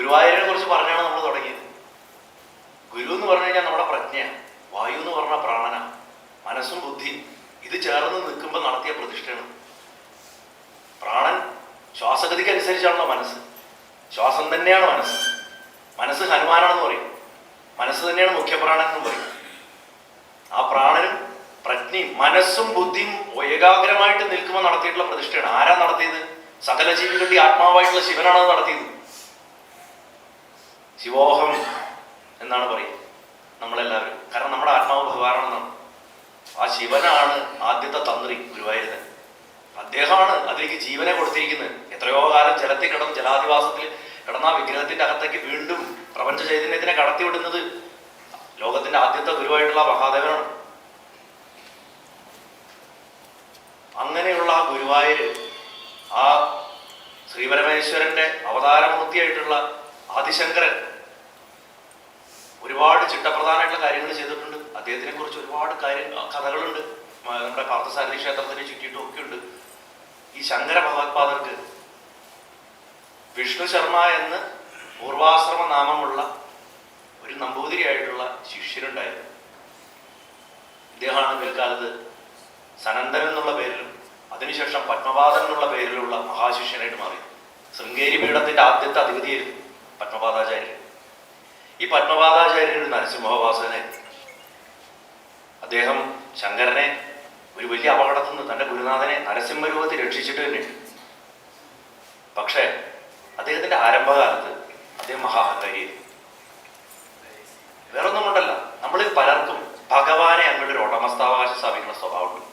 ഗുരുവായൂരിനെ കുറിച്ച് പറഞ്ഞാണ് നമ്മൾ തുടങ്ങിയത്. ഗുരു എന്ന് പറഞ്ഞു കഴിഞ്ഞാൽ നമ്മുടെ പ്രജ്ഞയാണ്. വായു എന്ന് പറഞ്ഞ പ്രാണന. മനസ്സും ബുദ്ധി ഇത് ചേർന്ന് നിൽക്കുമ്പോൾ നടത്തിയ പ്രതിഷ്ഠയാണ്. പ്രാണൻ ശ്വാസഗതിക്ക് അനുസരിച്ചാണല്ലോ മനസ്സ്. ശ്വാസം തന്നെയാണ് മനസ്സ്. മനസ്സ് ഹനുമാനാണെന്ന് പറയും. മനസ്സ് തന്നെയാണ് മുഖ്യപ്രാണൻ എന്ന് പറയും. ആ പ്രാണനും പ്രജ്ഞയും മനസ്സും ബുദ്ധിയും ഏകാഗ്രമായിട്ട് നിൽക്കുമ്പോൾ നടത്തിയിട്ടുള്ള പ്രതിഷ്ഠയാണ്. ആരാ നടത്തിയത്? സകല ജീവികളുടെ ആത്മാവായിട്ടുള്ള ശിവനാണ് നടത്തിയത്. ശിവോഹം എന്നാണ് പറയുക നമ്മളെല്ലാവരും. കാരണം നമ്മുടെ ആത്മാവ് ഭഗവാനാണെന്നാണ്. ആ ശിവനാണ് ആദ്യത്തെ തന്ത്രി ഗുരുവായൂരൻ അദ്ദേഹമാണ് അതിലേക്ക് ജീവനെ കൊടുത്തിരിക്കുന്നത്. എത്രയോ കാലം ജലത്തിൽ കിടന്ന് ജലാധിവാസത്തിൽ കിടന്ന ആ വിഗ്രഹത്തിന്റെ അകത്തേക്ക് വീണ്ടും പ്രപഞ്ച ചൈതന്യത്തിനെ കടത്തിവിടുന്നത് ലോകത്തിന്റെ ആദ്യത്തെ ഗുരുവായിട്ടുള്ള മഹാദേവനാണ്. അങ്ങനെയുള്ള ആ ഗുരുവായൂര് ആ ശ്രീപരമേശ്വരന്റെ അവതാരമൂർത്തിയായിട്ടുള്ള ആദിശങ്കരൻ ഒരുപാട് ചിട്ടപ്രധാനമായിട്ടുള്ള കാര്യങ്ങൾ ചെയ്തിട്ടുണ്ട്. അദ്ദേഹത്തിനെ കുറിച്ച് ഒരുപാട് കാര്യ കഥകളുണ്ട്. നമ്മുടെ പാർത്ഥസാരഥി ക്ഷേത്രത്തിനെ ചുറ്റിയിട്ടും ഒക്കെ ഉണ്ട്. ഈ ശങ്കര ഭഗവത്പാദർക്ക് വിഷ്ണു ശർമ്മ എന്ന് പൂർവാശ്രമ നാമമുള്ള ഒരു നമ്പൂതിരിയായിട്ടുള്ള ശിഷ്യരുണ്ടായിരുന്നു. ഇദ്ദേഹമാണ് പിൽക്കാലത്ത് സനന്ദൻ എന്നുള്ള പേരിലും അതിനുശേഷം പത്മപാദൻ എന്നുള്ള പേരിലുള്ള മഹാശിഷ്യനായിട്ട് മാറി ശൃംഗേരി പീഠത്തിന്റെ ആദ്യത്തെ അധിപതിയായിരുന്നു പത്മപാദാചാര്യൻ. ഈ പത്മപാദാചാര്യൻ നരസിംഹവാസനെ. അദ്ദേഹം ശങ്കരനെ ഒരു വലിയ അപകടത്തിൽ നിന്ന് തന്റെ ഗുരുനാഥനെ നരസിംഹരൂപത്തിൽ രക്ഷിച്ചിട്ട് തന്നെയുണ്ട് പക്ഷേ അദ്ദേഹത്തിന്റെ ആരംഭകാലത്ത് അദ്ദേഹം മഹാഹങ്കാരിയായിരുന്നു വേറൊന്നും കൊണ്ടല്ല നമ്മളിൽ പലർക്കും ഭഗവാനെ അങ്ങോട്ട് ഒരു ഉടമസ്ഥാവകാശം സ്ഥാപിക്കുന്ന സ്വഭാവമുണ്ട്.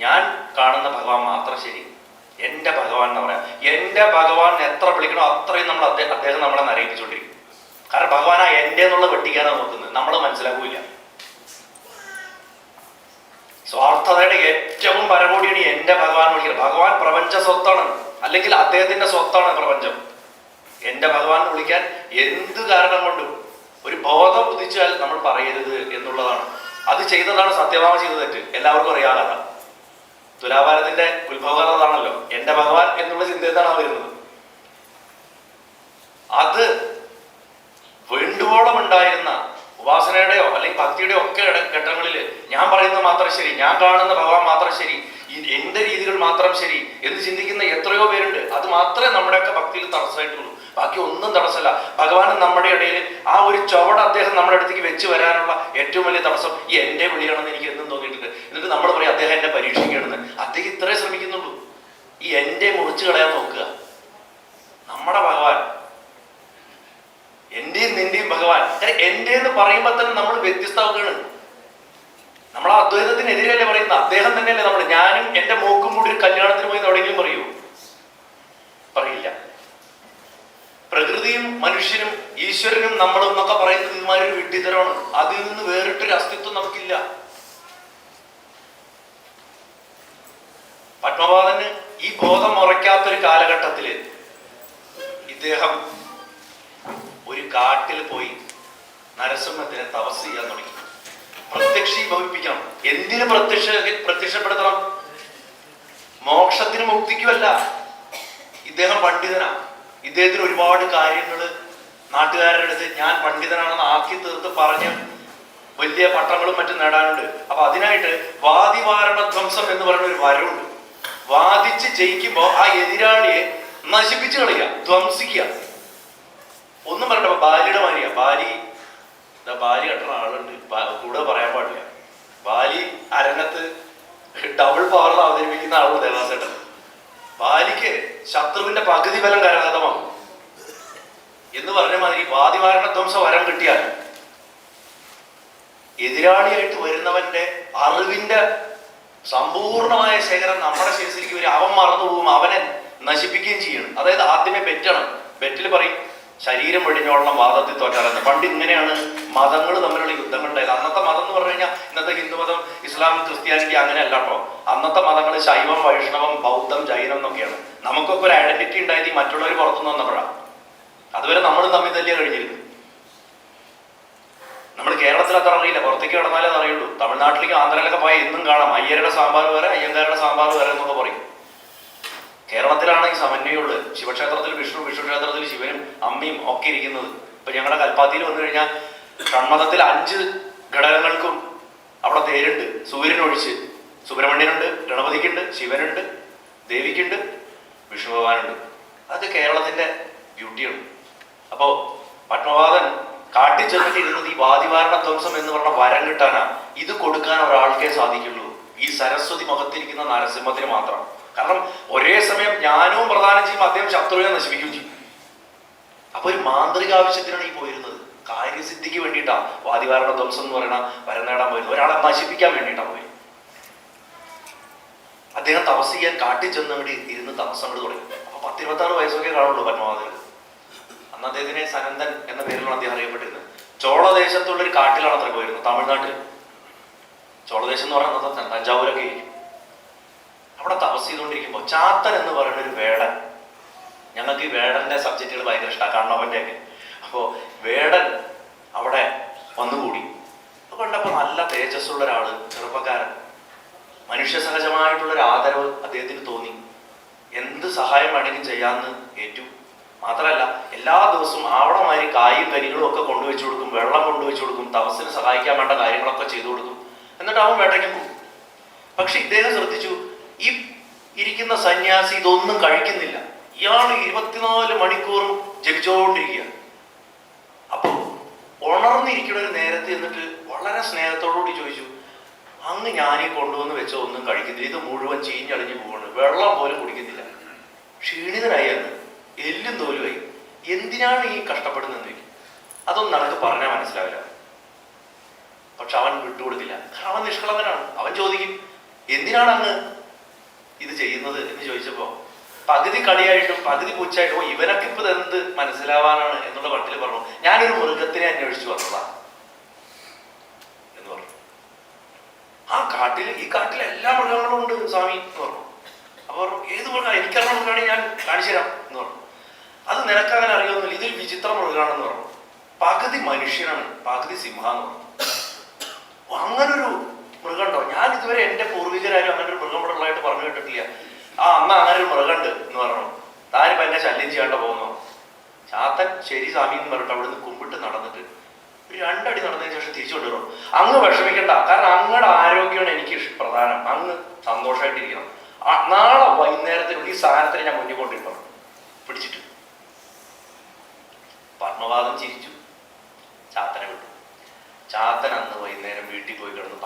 ഞാൻ കാണുന്ന ഭഗവാൻ മാത്രം ശരി. എന്റെ ഭഗവാൻ എന്ന് പറയാം. എന്റെ ഭഗവാൻ എത്ര വിളിക്കണോ അത്രയും നമ്മൾ അദ്ദേഹം നമ്മളെ നരയിപ്പിച്ചുകൊണ്ടിരിക്കും ഭഗവാൻ എന്റെ എന്നുള്ള വെട്ടിക്കാനാണ് നോക്കുന്നത്. നമ്മൾ മനസ്സിലാക്കൂല സ്വാർത്ഥതയുടെ ഏറ്റവും പരകോടിയാണ് എന്റെ ഭഗവാൻ വിളിക്കുന്നത് ഭഗവാൻ പ്രപഞ്ച സ്വത്താണ്. അല്ലെങ്കിൽ അദ്ദേഹത്തിന്റെ സ്വത്താണ് പ്രപഞ്ചം. എന്റെ ഭഗവാൻ വിളിക്കാൻ എന്ത് കാരണം കൊണ്ടും ഒരു ബോധം ഉദിച്ചാൽ നമ്മൾ പറയരുത് എന്നുള്ളതാണ്. അത് ചെയ്തതാണ് സത്യഭാമ ചെയ്ത തെറ്റ്. എല്ലാവർക്കും അറിയാതാണ് തുലാഭാരത്തിന്റെ ഉത്ഭവകഥ എന്റെ ഭഗവാൻ എന്നുള്ള ചിന്തയിൽ ആ വരുന്നത്. അത് വേണ്ടുവോളം ഉണ്ടായിരുന്ന ഉപാസനയുടെയോ അല്ലെങ്കിൽ ഭക്തിയുടെയോ ഒക്കെ ഘട്ടങ്ങളിൽ ഞാൻ പറയുന്നത് മാത്രം ശരി ഞാൻ കാണുന്ന ഭഗവാൻ മാത്രം ശരി എന്റെ രീതികൾ മാത്രം ശരി എന്ന് ചിന്തിക്കുന്ന എത്രയോ പേരുണ്ട്. അത് മാത്രമേ നമ്മുടെയൊക്കെ ഭക്തിയിൽ തടസ്സമായിട്ടുള്ളൂ. ബാക്കി ഒന്നും തടസ്സമല്ല. ഭഗവാനും നമ്മുടെ ഇടയിൽ ആ ഒരു ചുവട് അദ്ദേഹം നമ്മുടെ അടുത്തേക്ക് വെച്ച് വരാനുള്ള ഏറ്റവും വലിയ തടസ്സം ഈ എന്റെ വിളിയാണെന്ന് എനിക്ക് എന്നും തോന്നിയിട്ടുണ്ട്. എന്നിട്ട് നമ്മൾ പറയും അദ്ദേഹം എന്നെ പരീക്ഷിക്കുകയാണെന്ന്. അദ്ദേഹം ഇത്രേ ശ്രമിക്കുന്നുള്ളൂ. ഈ എന്റെ മുറിച്ച് കളയാൻ നോക്കുക. നമ്മുടെ ഭഗവാൻ എന്റെയും നിന്റെയും ഭഗവാൻ. കാരണം എന്റെ എന്ന് പറയുമ്പോൾ തന്നെ നമ്മൾ വ്യത്യസ്തമാക്കുകയാണ് നമ്മൾ ആ അദ്വൈതത്തിനെതിരെയല്ലേ പറയുന്നത്? അദ്ദേഹം തന്നെയല്ലേ നമ്മൾ ഞാനും എന്റെ മോക്കും കൂടി ഒരു കല്യാണത്തിന് പോയി എവിടെയെങ്കിലും പറയൂ. പറയില്ല. പ്രകൃതിയും മനുഷ്യനും ഈശ്വരനും നമ്മളും എന്നൊക്കെ പറയുന്നത് ഇമാരൊരു വിഡ്ഢിതരമാണ് അതിൽ നിന്ന് വേറിട്ടൊരു അസ്തിത്വം നമുക്കില്ല. പത്മപാദന് ഈ ബോധം ഉറയ്ക്കാത്തൊരു കാലഘട്ടത്തിൽ ഇദ്ദേഹം ഒരു കാട്ടിൽ പോയി നരസിംഹത്തിനെ തപസ് ചെയ്യാൻ തുടങ്ങി. പ്രത്യക്ഷീഭവിപ്പിക്കണം എന്തിനു പ്രത്യക്ഷ പ്രത്യക്ഷപ്പെടുത്തണം? മോക്ഷത്തിന് മുക്തിക്കുമല്ല. ഇദ്ദേഹം പണ്ഡിതനാ. ഇദ്ദേഹത്തിന് ഒരുപാട് കാര്യങ്ങൾ നാട്ടുകാരുടെ അടുത്ത് ഞാൻ പണ്ഡിതനാണെന്ന് ആക്കി തീർത്ത് പറഞ്ഞ് വലിയ പട്ടങ്ങളും മറ്റും നേടാനുണ്ട്. അപ്പൊ അതിനായിട്ട് വാദിവാരണ ധ്വംസം എന്ന് പറയുന്ന ഒരു വരവുണ്ട്. വാദിച്ച് ജയിക്കുമ്പോൾ ആ എതിരാളിയെ നശിപ്പിച്ചു കളയുക ധ്വംസിക്കുക. ഒന്നും പറയണ്ട ബാലിയുടെ മാതിരിയാ. ബാലി ബാലി കെട്ടുന്ന ആളുണ്ട്. കൂടെ പറയാൻ പാടില്ല. ബാലി അരങ്ങത്ത് ഡബിൾ പവറിൽ അവതരിപ്പിക്കുന്ന ആളും ദേവാസേട്ടൻ. ബാലിക്ക് ശത്രുവിന്റെ പകുതി ബലം കരഗതമാകും എന്ന് പറഞ്ഞ മാതിരി വാദിവാരണ ധ്വംസ വരം കിട്ടിയാൽ എതിരാളിയായിട്ട് വരുന്നവന്റെ അറിവിന്റെ സമ്പൂർണമായ ശേഖരം നമ്മുടെ ശിരസിലേക്ക് അവൻ മറന്നു പോകും അവനെ നശിപ്പിക്കുകയും ചെയ്യണം. അതായത് ആദ്യമേ ബെറ്റാണ്. ബെറ്റിൽ പറയും ശരീരം വെടിഞ്ഞോളണം വാദത്തിൽ തോറ്റാറുണ്ട് പണ്ട് ഇങ്ങനെയാണ് മതങ്ങൾ തമ്മിലുള്ള യുദ്ധങ്ങൾ ഉണ്ടായത്. അന്നത്തെ മതം എന്ന് പറഞ്ഞു കഴിഞ്ഞാൽ ഇന്നത്തെ ഹിന്ദുമതം ഇസ്ലാം ക്രിസ്ത്യാനിറ്റി അങ്ങനെയല്ല കേട്ടോ. അന്നത്തെ മതങ്ങൾ ശൈവം വൈഷ്ണവം ബൗദ്ധം ജൈനം എന്നൊക്കെയാണ്. നമുക്കൊക്കെ ഒരു ഐഡന്റിറ്റി ഉണ്ടായത് ഈ മറ്റുള്ളവർ പുറത്തുനിന്ന് വന്നപ്പോഴാണ് അതുവരെ നമ്മൾ തമ്മിൽ തല്ലിയ കഴിഞ്ഞിരുന്നു നമ്മൾ കേരളത്തിൽ അത്ര അറിയില്ല. പുറത്തേക്ക് കിടന്നാലേ അറിയുള്ളൂ. തമിഴ്നാട്ടിലേക്ക് ആന്ധ്രയിലൊക്കെ പോയാൽ എന്നും കാണാം. അയ്യരുടെ സാമ്പാർ വരെ അയ്യങ്കാരുടെ സാമ്പാർ വരെ എന്നൊക്കെ കേരളത്തിലാണ് ഈ സമന്വയമുള്ളത് ശിവക്ഷേത്രത്തിൽ വിഷ്ണു വിഷ്ണു ക്ഷേത്രത്തിൽ ശിവനും അമ്മയും ഒക്കെ ഇരിക്കുന്നത്. ഇപ്പൊ ഞങ്ങളുടെ കൽപ്പാത്തിയിൽ വന്നു കഴിഞ്ഞാൽ ഷൺമതത്തിൽ അഞ്ച് ഘടകങ്ങൾക്കും അവിടെ തേരുണ്ട് സൂര്യനൊഴിച്ച് സുബ്രഹ്മണ്യനുണ്ട് ഗണപതിക്കുണ്ട് ശിവനുണ്ട് ദേവിക്കുണ്ട് വിഷ്ണു ഭഗവാനുണ്ട്. അത് കേരളത്തിന്റെ ബ്യൂട്ടിയാണ്. അപ്പോ പത്മവാദൻ കാട്ടിൽ ചെന്നിട്ട് ഇരുന്നത് ഈ വാദിവാരണ ധ്വംസം എന്ന് പറഞ്ഞ വരം കിട്ടാനാ. ഇത് കൊടുക്കാൻ ഒരാൾക്കേ സാധിക്കുള്ളൂ. ഈ സരസ്വതി മുഖത്തിരിക്കുന്ന നരസിംഹത്തിന് മാത്രം. കാരണം ഒരേ സമയം ജ്ഞാനവും പ്രധാനം ചെയ്യും അദ്ദേഹം ശത്രുവിനെ നശിപ്പിക്കുകയും ചെയ്യും. അപ്പൊ ഒരു മാന്ത്രിക ആവശ്യത്തിനാണ് ഈ പോയിരുന്നത്. കാര്യസിദ്ധിക്ക് വേണ്ടിയിട്ടാ വാദിവാരണ ധ്വംസം എന്ന് പറയുന്ന വരം നേടാൻ പോയിരുന്നു ഒരാളെ നശിപ്പിക്കാൻ വേണ്ടിയിട്ടാ പോയി അദ്ദേഹം തപസ് ചെയ്യാൻ കാട്ടിൽ ചെന്ന് അവിടെ ഇരുന്ന് തപസ് അങ്ങോട്ട് തുടങ്ങി. അപ്പൊ പത്തിരുപത്താറ് വയസ്സൊക്കെ കാണുള്ളൂ പത്മവാദന് അന്ന് അദ്ദേഹത്തിനെ സനന്ദൻ എന്ന പേരിലാണ് അദ്ദേഹം അറിയപ്പെട്ടിരുന്നത്. ചോളദേശത്തുള്ള ഒരു കാട്ടിലാണ് അത്ര പോയിരുന്നത്. തമിഴ്നാട്ടിൽ. ചോളദേശം എന്ന് പറയുന്നത് തഞ്ചാവൂരൊക്കെ ഇരിക്കും അവിടെ തപസ് ചെയ്തുകൊണ്ടിരിക്കുമ്പോൾ ചാത്തൻ എന്ന് പറയുന്ന ഒരു വേടൻ. ഞങ്ങൾക്ക് ഈ വേടന്റെ സബ്ജക്റ്റുകൾ ഭയങ്കര ഇഷ്ടമാണ് കണ്ണവന്റെ ഒക്കെ അപ്പോൾ വേടൻ അവിടെ വന്നുകൂടി. കണ്ടപ്പോൾ നല്ല തേജസ്സുള്ള ഒരാൾ ചെറുപ്പക്കാരൻ. മനുഷ്യ സഹജമായിട്ടുള്ള ഒരു ആദരവ് അദ്ദേഹത്തിന് തോന്നി. എന്ത് സഹായം വേണമെങ്കിലും ചെയ്യാമെന്ന് ഏറ്റു. മാത്രമല്ല എല്ലാ ദിവസവും ആവണമാതിരി കായും കരികളും ഒക്കെ കൊണ്ടുവച്ചു കൊടുക്കും വെള്ളം കൊണ്ടുവച്ചു കൊടുക്കും തപസ്സിന് സഹായിക്കാൻ വേണ്ട കാര്യങ്ങളൊക്കെ ചെയ്തു കൊടുക്കും. എന്നിട്ട് അവൻ വേട്ടയ്ക്ക് പോകും. പക്ഷെ ഇദ്ദേഹം ശ്രദ്ധിച്ചു ഈ ഇരിക്കുന്ന സന്യാസി ഇതൊന്നും കഴിക്കുന്നില്ല. ഇയാൾ ഇരുപത്തിനാല് മണിക്കൂറും ജപിച്ചുകൊണ്ടിരിക്കുക അപ്പോൾ ഉണർന്നിരിക്കുന്ന ഒരു നേരത്തെ എന്നിട്ട് വളരെ സ്നേഹത്തോടുകൂടി ചോദിച്ചു അങ്ങ് ഞാനീ കൊണ്ടുവന്ന് വെച്ച ഒന്നും കഴിക്കുന്നില്ല. ഇത് മുഴുവൻ ചീഞ്ഞളിഞ്ഞു പോവാണ്. വെള്ളം പോലും കുടിക്കുന്നില്ല. ക്ഷീണിതനായി അങ്ങ് എല്ലും തോലുമായി എന്തിനാണ് ഈ കഷ്ടപ്പെടുന്നതെന്ന് ചോദിക്കും. അതൊന്നും നടക്ക് പറഞ്ഞാൽ മനസ്സിലാവില്ല. പക്ഷെ അവൻ വിട്ടുകൊടുക്കില്ല. കാരണം അവൻ നിഷ്കളങ്കനാണ്. അവൻ ചോദിക്കും എന്തിനാണ് അങ്ങ് ഇത് ചെയ്യുന്നത് എന്ന് ചോദിച്ചപ്പോ പകുതി കളിയായിട്ടും പകുതി പൂച്ചായിട്ടും ഇവനൊക്കെ ഇപ്പൊ എന്ത് മനസ്സിലാവാനാണ് എന്നുള്ള പട്ടിൽ പറഞ്ഞു ഞാനൊരു മൃഗത്തിനെ അന്വേഷിച്ചു വന്നതാ. എന്ന് പറഞ്ഞു. ആ കാട്ടിൽ ഈ കാട്ടിൽ എല്ലാ മൃഗങ്ങളും ഉണ്ട് സ്വാമി എന്ന് പറഞ്ഞു. അപ്പൊ ഏത് മൃഗം? എനിക്കറിഞ്ഞ മൃഗമാണ് ഞാൻ കാണിച്ചു തരാം. എന്ന് പറഞ്ഞു. അത് നിനക്കങ്ങനെ അറിയാവുന്നില്ല ഇതൊരു വിചിത്ര മൃഗമാണെന്ന് പറഞ്ഞു. പകുതി മനുഷ്യനാണ് പകുതി സിംഹ എന്ന് പറഞ്ഞു അങ്ങനൊരു മൃഗമുണ്ടോ? ഞാൻ ഇതുവരെ എന്റെ പൂർവികരാരും അങ്ങനെ ഒരു മൃഗം ഇവിടെ ഉള്ളതായിട്ട് പറഞ്ഞു കേട്ടിട്ടില്ല. ആ അന്ന് അങ്ങനെ ഒരു മൃഗമുണ്ട് എന്ന് പറഞ്ഞു. താനിപ്പോ എന്നെ ശല്യം ചെയ്യാണ്ട് പോകുന്നു. ചാത്തൻ ശരി സ്വാമി എന്ന് പറഞ്ഞിട്ട് അവിടുന്ന് കുമ്പിട്ട് നടന്നിട്ട് ഒരു രണ്ടടി നടന്നതിന് ശേഷം തിരിച്ചു കൊണ്ടുവരും അങ്ങ് വിഷമിക്കണ്ട. കാരണം അങ്ങയുടെ ആരോഗ്യമാണ് എനിക്ക് പ്രധാനം. അങ്ങ് സന്തോഷമായിട്ടിരിക്കണം നാളെ വൈകുന്നേരത്തിനുള്ളിൽ ഈ സാധനത്തിന് ഞാൻ മുന്നിൽ കൊണ്ടിരിക്കണം പിടിച്ചിട്ട്. പത്മവാദം ചിരിച്ചു. ചാത്തനെ വിട്ടു. ചാത്തൻ അന്ന് വൈകുന്നേരം വീട്ടിൽ പോയി കിടന്ന്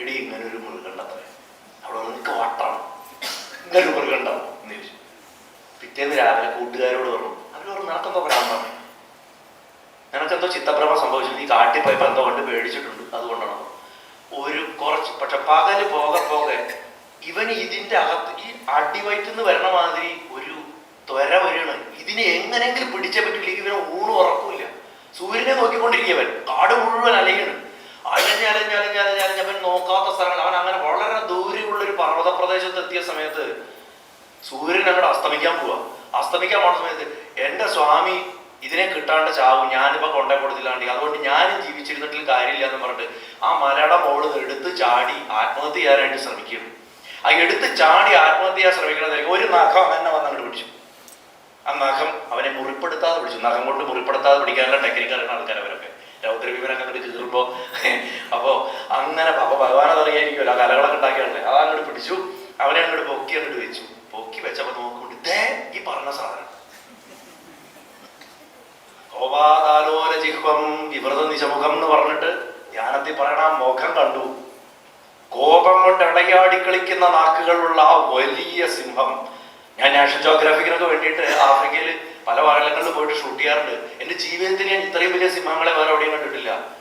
എടി ഇങ്ങനെ ഒരു മൃഗണ്ടത്രേ അവിടെ നിനക്ക് വട്ടാണ്. ഇങ്ങനെ ഒരു മൃഗണ്ടാവും എന്ന് ചോദിച്ചു പിറ്റേന്ന് രാവിലെ കൂട്ടുകാരോട് പറഞ്ഞു അവർ പറഞ്ഞു നിനക്കെന്തോ ഭ്രാന്താണ് നിനക്കെന്തോ ചിത്തഭ്രമ സംഭവിച്ചു. നീ കാട്ടിൽ പോയപ്പോ എന്തോ കണ്ട് പേടിച്ചിട്ടുണ്ട്. അതുകൊണ്ടാണ് ഒരു കുറച്ച് പക്ഷെ പകൽ പോകെ പോകെ ഇവൻ ഇതിന്റെ അകത്ത് ഈ അടിവയറ്റിന്ന് വരണ മാതിരി ഒരു ത്വര വരികയാണ്. ഇതിനെ എങ്ങനെയെങ്കിലും പിടിച്ചേ പറ്റില്ലെങ്കിൽ ഇവനെ ഊണ് ഉറക്കൂല സൂര്യനെ നോക്കിക്കൊണ്ടിരിക്കുകയവൻ കാട് മുഴുവൻ അലയാണ് അലഞ്ഞ് അലഞ്ഞ് അലഞ്ഞ് അലഞ്ഞ് അലഞ്ഞ് അവൻ നോക്കാത്ത സ്ഥലങ്ങൾ. അവൻ അങ്ങനെ വളരെ ദൂരെയുള്ള ഒരു പർവത പ്രദേശത്ത് എത്തിയ സമയത്ത് സൂര്യൻ അങ്ങോട്ട് അസ്തമിക്കാൻ പോവാ. അസ്തമിക്കാൻ പോണ സമയത്ത് എന്റെ സ്വാമി ഇതിനെ കിട്ടാണ്ട് ചാവും. ഞാനിപ്പോ കൊണ്ടേ കൊടുത്തില്ലാണ്ട്. അതുകൊണ്ട് ഞാനും ജീവിച്ചിരുന്നിട്ട് കാര്യമില്ല എന്ന് പറഞ്ഞിട്ട് ആ മലയുടെ നിന്ന് എടുത്ത് ചാടി ആത്മഹത്യ ചെയ്യാനായിട്ട് ശ്രമിക്കും. ആ എടുത്ത് ചാടി ആത്മഹത്യ ചെയ്യാൻ ശ്രമിക്കണമെന്നില്ല ഒരു നഖം അവൻ വന്ന് അങ്ങോട്ട് പിടിച്ചു. ആ നഖം അവനെ മുറിപ്പെടുത്താതെ പിടിച്ചു. നഖം കൊണ്ട് മുറിപ്പെടുത്താതെ പിടിക്കാനുള്ള ടെക്നിക്ക് അറിയുന്ന ആൾക്കാർ അവരൊക്കെ രൗദ്രവീമനൊക്കെ അങ്ങോട്ട് കീറുമ്പോ അപ്പോ അങ്ങനെ അപ്പൊ ഭഗവാൻ തുടങ്ങിയായിരിക്കുമല്ലോ ആ കലകളൊക്കെ ഉണ്ടാക്കിയാണല്ലേ അത് അങ്ങോട്ട് പിടിച്ചു. അവനെ അങ്ങോട്ട് പൊക്കി അങ്ങോട്ട് വെച്ചു. പൊക്കി വെച്ചപ്പോ നോക്കുമ്പോൾ ഇതേ ഈ പറഞ്ഞ സാധനം. കോപാതാലോല ജിഹ്വം വിവ്രത നിശമുഖം എന്ന് പറഞ്ഞിട്ട് ധ്യാനത്തിൽ പറയണ മുഖം കണ്ടു. കോപം കൊണ്ട് ഇടയാടി കളിക്കുന്ന നാക്കുകളുള്ള ആ വലിയ സിംഹം. ഞാൻ നാഷണൽ ജോഗ്രാഫിക്കിനൊക്കെ വേണ്ടിയിട്ട് ആഫ്രിക്കയിൽ പല വാഴകളിൽ പോയിട്ട് ഷൂട്ട് ചെയ്യാറുണ്ട്. എന്റെ ജീവിതത്തിൽ ഞാൻ ഇത്രയും വലിയ സിംഹങ്ങളെ വേറെ എവിടെയും കണ്ടിട്ടില്ല.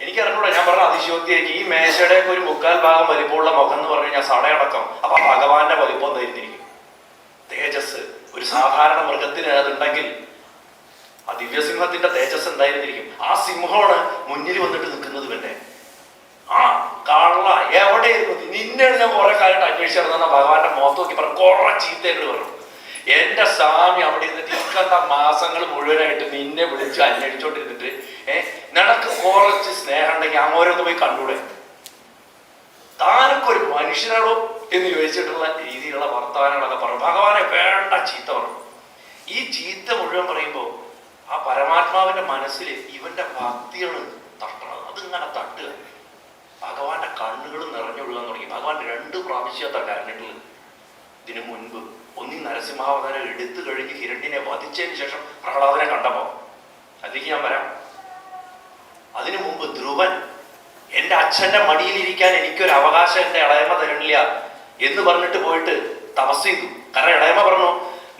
എനിക്ക് അറിഞ്ഞൂടാ ഞാൻ പറഞ്ഞ അതിശയോക്തിയായിരിക്കും ഈ മേശയുടെ ഒരു മുക്കാൽ ഭാഗം വലിപ്പമുള്ള മുഖം എന്ന് പറഞ്ഞു കഴിഞ്ഞാൽ സടയടക്കം. അപ്പൊ ഭഗവാന്റെ വലിപ്പം തരുന്നിരിക്കും തേജസ്. ഒരു സാധാരണ മൃഗത്തിന് അതുണ്ടെങ്കിൽ ആ ദിവ്യസിംഹത്തിന്റെ തേജസ് എന്തായിരുന്നിരിക്കും? ആ സിംഹമാണ് മുന്നിൽ വന്നിട്ട് നിൽക്കുന്നത് പിന്നെ ആ കാള എവിടെയായിരുന്നു? നിന്നെ ഞാൻ കുറെ കാലമായിട്ട് അന്വേഷിച്ചിരുന്ന ഭഗവാന്റെ മുഖത്ത് നോക്കി പറഞ്ഞു കുറെ ചീത്തയായിട്ട് പറഞ്ഞു. എന്റെ സ്വാമി അവിടെ ഇരുന്നിട്ട് ഇക്കണ്ട മാസങ്ങൾ മുഴുവനായിട്ട് നിന്നെ വിളിച്ച് അന്വേഷിച്ചോണ്ടിരുന്നിട്ട് ഏ നിനക്ക് കുറച്ച് സ്നേഹം ഉണ്ടെങ്കിൽ അങ്ങോരൊന്ന് പോയി കണ്ടൂടെ? താനൊക്കെ ഒരു മനുഷ്യനാണോ എന്ന് ചോദിച്ചിട്ടുള്ള രീതിയിലുള്ള വർത്തമാനങ്ങളൊക്കെ പറഞ്ഞു ഭഗവാനെ വേണ്ട ചീത്ത പറഞ്ഞു. ഈ ചീത്ത മുഴുവൻ പറയുമ്പോൾ ആ പരമാത്മാവിന്റെ മനസ്സിൽ ഇവന്റെ ഭക്തിയാണ് തട്ടണത്. അതിങ്ങനെ തട്ടുക. ഭഗവാന്റെ കണ്ണുകൾ നിറഞ്ഞൊഴുകാൻ തുടങ്ങി. ഭഗവാൻ രണ്ട് പ്രാവശ്യത്താ കരഞ്ഞിട്ടുള്ളത് ഇതിനു മുൻപ് ഒന്നി നരസിംഹാവതാരം എടുത്തു കഴിഞ്ഞ് ഹിരണ്യനെ വധിച്ചതിന് ശേഷം പ്രഹ്ലാദനെ കണ്ടപ്പോ അതിലേക്ക് ഞാൻ വരാം. അതിനു മുമ്പ് ധ്രുവൻ എന്റെ അച്ഛന്റെ മടിയിലിരിക്കാൻ എനിക്കൊരു അവകാശം എന്റെ ഇളയമ തരുന്നില്ല എന്ന് പറഞ്ഞിട്ട് പോയിട്ട് തപസ് ചെയ്തു. കാരണം ഇളയമ പറഞ്ഞു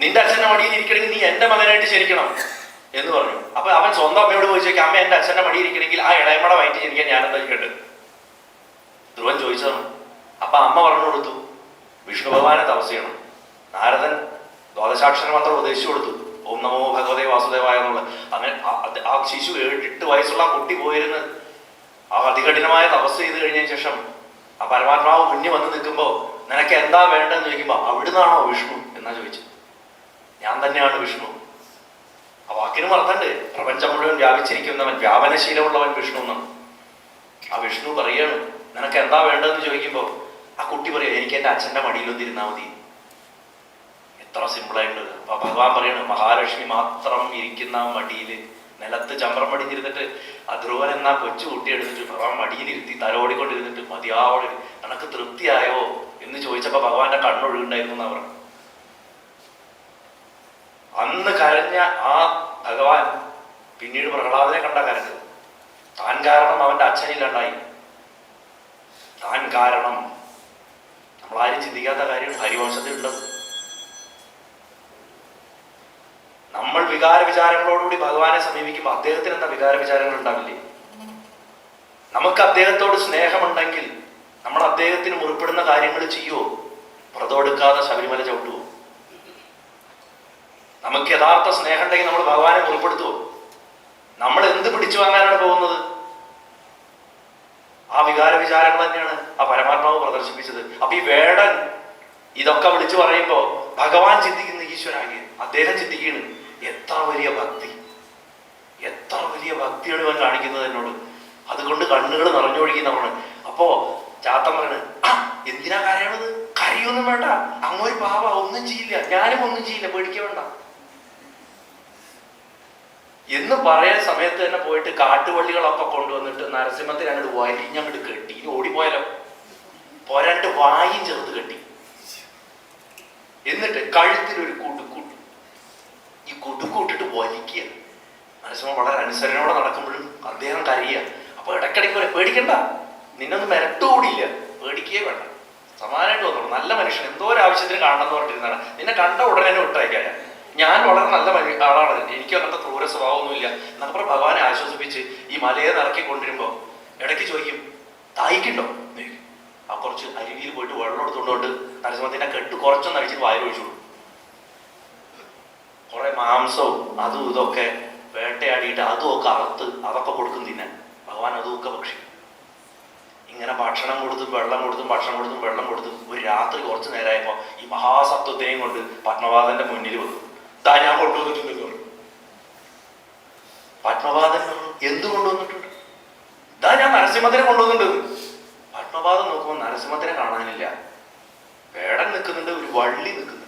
നിന്റെ അച്ഛന്റെ മടിയിൽ ഇരിക്കണമെങ്കിൽ നീ എന്റെ മകനായിട്ട് ശരിക്കണം എന്ന് പറഞ്ഞു. അപ്പൊ അവൻ സ്വന്തം അമ്മയോട് പോയി ചോദിക്കും അമ്മ എന്റെ അച്ഛന്റെ മടിയിൽ ഇരിക്കണമെങ്കിൽ ആ ഇളയമയുടെ വയറ്റിൽ ജനിക്കാൻ ഞാൻ എന്താ ചെയ്യേണ്ടത്? ധ്രുവൻ ചോദിച്ചതാണ്. അപ്പൊ അമ്മ പറഞ്ഞു കൊടുത്തു വിഷ്ണു ഭഗവാനെ തപസ് ചെയ്യണം. നാരദൻ ദ്വാദശാക്ഷര മാത്രം ഉപദേശിച്ചു കൊടുത്തു. ഓം നമോ ഭഗവതേ വാസുദേവായ എന്നുള്ള. അങ്ങനെ ആ- ശിശു ഏഴ് എട്ട് വയസ്സുള്ള കുട്ടി പോയിരുന്ന് ആ അതികഠിനമായ തപസ് ചെയ്ത് കഴിഞ്ഞതിന് ശേഷം ആ പരമാത്മാവ് മുന്നിൽ വന്ന് നിൽക്കുമ്പോൾ നിനക്ക് എന്താ വേണ്ടതെന്ന് ചോദിക്കുമ്പോൾ അവിടുന്നാണോ വിഷ്ണു എന്നാ ചോദിച്ചു ഞാൻ തന്നെയാണ് വിഷ്ണു. ആ വാക്കിനും അർത്ഥമുണ്ട്. പ്രപഞ്ചം മുഴുവൻ വ്യാപിച്ചിരിക്കുന്നവൻ വ്യാപനശീലമുള്ളവൻ വിഷ്ണു എന്നാണ്. ആ വിഷ്ണു പറയാണ് നിനക്ക് എന്താ വേണ്ടതെന്ന് ചോദിക്കുമ്പോൾ ആ കുട്ടി പറയും എനിക്ക് എന്റെ അച്ഛന്റെ മടിയിലൊന്നിരുന്നാൽ മതി. എത്ര സിമ്പിളായിട്ട് അപ്പൊ ഭഗവാൻ പറയാണ് മഹാലക്ഷ്മി മാത്രം ഇരിക്കുന്ന മടിയിൽ നിലത്ത് ചമ്രം പടിഞ്ഞിരുന്നിട്ട് അധ്രുവൻ ധ്രുവൻ എന്ന കൊച്ചു കുട്ടി എടുത്തിട്ട് ഭഗവാൻ മടിയിലിരുത്തി തലോടിക്കൊണ്ടിരുന്നിട്ട് മതിയാവോടെ നിനക്ക് തൃപ്തിയായോ? എന്ന് ചോദിച്ചപ്പോ ഭഗവാന്റെ കണ്ണൊഴുകുണ്ടായിരുന്നു അവർ അന്ന് കരഞ്ഞ ആ ഭഗവാൻ പിന്നീട് പ്രഹ്ലാദനെ കണ്ട കരഞ്ഞത് താൻ കാരണം അവന്റെ അച്ഛനില്ലാണ്ടായി. താൻ കാരണം നമ്മളാരും ചിന്തിക്കാത്ത കാര്യം ഹരിവംശത്തിൽ ഉള്ളത് നമ്മൾ വികാര വിചാരങ്ങളോടുകൂടി ഭഗവാനെ സമീപിക്കുമ്പോൾ അദ്ദേഹത്തിന് എന്താ വികാര വിചാരങ്ങൾ ഉണ്ടാവില്ലേ? നമുക്ക് അദ്ദേഹത്തോട് സ്നേഹമുണ്ടെങ്കിൽ നമ്മൾ അദ്ദേഹത്തിന് മുറിപ്പെടുന്ന കാര്യങ്ങൾ ചെയ്യുവോ? വ്രതം എടുക്കാതെ ശബരിമല ചവിട്ടുവോ? നമുക്ക് യഥാർത്ഥ സ്നേഹം ഉണ്ടെങ്കിൽ നമ്മൾ ഭഗവാനെ മുറിപ്പെടുത്തുവോ? നമ്മൾ എന്ത് പിടിച്ചു വാങ്ങാനാണ് പോകുന്നത്? ആ വികാര വിചാരങ്ങൾ തന്നെയാണ് ആ പരമാത്മാവ് പ്രദർശിപ്പിച്ചത്. അപ്പൊ ഈ വേടൻ ഇതൊക്കെ വിളിച്ചു പറയുമ്പോ ഭഗവാൻ ചിന്തിക്കുന്ന ഈശ്വരാകെ അദ്ദേഹം ചിന്തിക്കുകയാണ്. എത്ര വലിയ ഭക്തി? എത്ര വലിയ ഭക്തിയാണ് ഇവൻ കാണിക്കുന്നത് എന്നോട്. അതുകൊണ്ട് കണ്ണുകൾ നിറഞ്ഞൊഴുകിയെന്നാണ് അപ്പോ ചാത്തൻ പറയണ് ആ എന്തിനാ കരയണത്? കരയൊന്നും വേണ്ട. അങ്ങൊരു പാവ ഒന്നും ചെയ്യില്ല. ഞാനും ഒന്നും ചെയ്യില്ല. പേടിക്ക വേണ്ട എന്ന് പറയുന്ന സമയത്ത് തന്നെ പോയിട്ട് കാട്ടുവള്ളികളൊക്കെ കൊണ്ടുവന്നിട്ട് നരസിംഹത്തിന് അങ്ങോട്ട് വലിഞ്ഞങ്ങോട്ട് കെട്ടി. ഇനി ഓടിപ്പോയാലോ? പോരാണ്ട് വായും ചേർത്ത് കെട്ടി. എന്നിട്ട് കഴുത്തിൽ ഒരു കുടുക്കൂട്ട് ഈ കൊടുക്കൂട്ടിട്ട് വലിക്കുക. നരസിംഹം വളരെ അനുസരണയോടെ നടക്കുമ്പോഴും അദ്ദേഹം കരയുക. അപ്പൊ ഇടയ്ക്കിടയ്ക്ക് വരെ പേടിക്കണ്ട. നിന്നൊന്നും മിരട്ടുകൂടിയില്ല പേടിക്കേ വേണ്ട. സമാനമായിട്ട് വന്നോളൂ നല്ല മനുഷ്യൻ. എന്തോ ഒരു ആവശ്യത്തിന് കാണണമെന്ന് പറഞ്ഞിരുന്നാണ് നിന്നെ കണ്ട ഉടനെ തന്നെ വിട്ടയക്കാൻ ഞാൻ വളരെ നല്ല ആളാണ്. എനിക്ക് അങ്ങനത്തെ ക്രൂര സ്വഭാവമൊന്നുമില്ല എന്നൊക്കെ ഭഗവാനെ ആശ്വസിപ്പിച്ച് ഈ മലയെ നിറക്കി കൊണ്ടിരുമ്പോൾ ഇടയ്ക്ക് ചോദിക്കും തായിക്കുണ്ടോ ആ കുറച്ച് അരുവിയിൽ പോയിട്ട് വെള്ളം എടുത്തുകൊണ്ടുകൊണ്ട് നരസിംഹത്തിന്റെ കെട്ട് കുറച്ചൊന്ന് അടിച്ചിട്ട് വായിൽ ഒഴിച്ചു കൊടുക്കും. കുറെ മാംസവും അതും ഇതൊക്കെ വേട്ടയാടിയിട്ട് അതും ഒക്കെ അറുത്ത് അതൊക്കെ കൊടുക്കും തിന്നാൻ. ഭഗവാൻ അതുമൊക്കെ ഭക്ഷിക്കും. ഇങ്ങനെ ഭക്ഷണം കൊടുത്തും വെള്ളം കൊടുത്തും ഭക്ഷണം കൊടുത്തും വെള്ളം കൊടുത്തും ഒരു രാത്രി കുറച്ച് നേരമായപ്പോ ഈ മഹാസത്വത്തെയും കൊണ്ട് പത്മവാദന്റെ മുന്നിൽ വന്നു. താ ഞാൻ കൊണ്ടുവന്നിട്ടുണ്ട് പത്മവാദൻ എന്ത് കൊണ്ടുവന്നിട്ടുണ്ട്? ഇതാ ഞാൻ നരസിംഹത്തിനെ കൊണ്ടുവന്നിട്ടുണ്ട്. പത്മവാദം നോക്കുമ്പോൾ നരസിംഹത്തിനെ കാണാനില്ല. വേടൻ നിൽക്കുന്നുണ്ട് ഒരു വള്ളി നിൽക്കുന്നുണ്ട്.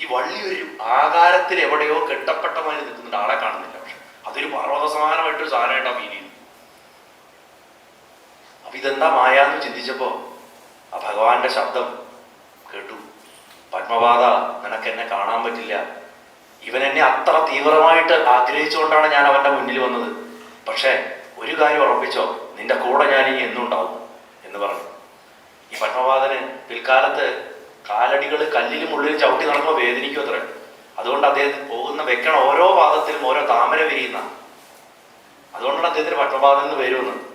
ഈ വള്ളി ഒരു ആകാരത്തിൽ എവിടെയോ കെട്ടപ്പെട്ട മാതിരി നിൽക്കുന്നുണ്ട് ആളെ കാണുന്നില്ല. പക്ഷെ അതൊരു പർവത സമാനമായിട്ടൊരു സാധനമായിട്ടാണ് ഫീൽ ചെയ്യുന്നത്. അപ്പൊ ഇതെന്താ മായ എന്ന് ചിന്തിച്ചപ്പോ ആ ഭഗവാന്റെ ശബ്ദം കേട്ടു. പത്മപാത നിനക്ക് എന്നെ കാണാൻ പറ്റില്ല. ഇവൻ എന്നെ അത്ര തീവ്രമായിട്ട് ആഗ്രഹിച്ചുകൊണ്ടാണ് ഞാൻ അവന്റെ മുന്നിൽ വന്നത്. പക്ഷെ ഒരു കാര്യം ഉറപ്പിച്ചോ നിന്റെ കൂടെ ഞാൻ ഇനി എന്നുണ്ടാവും എന്ന് പറഞ്ഞു. ഈ പത്മപാതന് പിൽക്കാലത്ത് കാലടികൾ കല്ലിലും ഉള്ളിലും ചവിട്ടി നടക്കുമ്പോൾ വേദനിക്കും അത്ര. അതുകൊണ്ട് അദ്ദേഹം പോകുന്ന വെക്കണ ഓരോ പാദത്തിലും ഓരോ താമര വിരിയുന്ന. അതുകൊണ്ടാണ് അദ്ദേഹത്തിന് പത്മപാദം എന്ന് പേര് വന്നത്.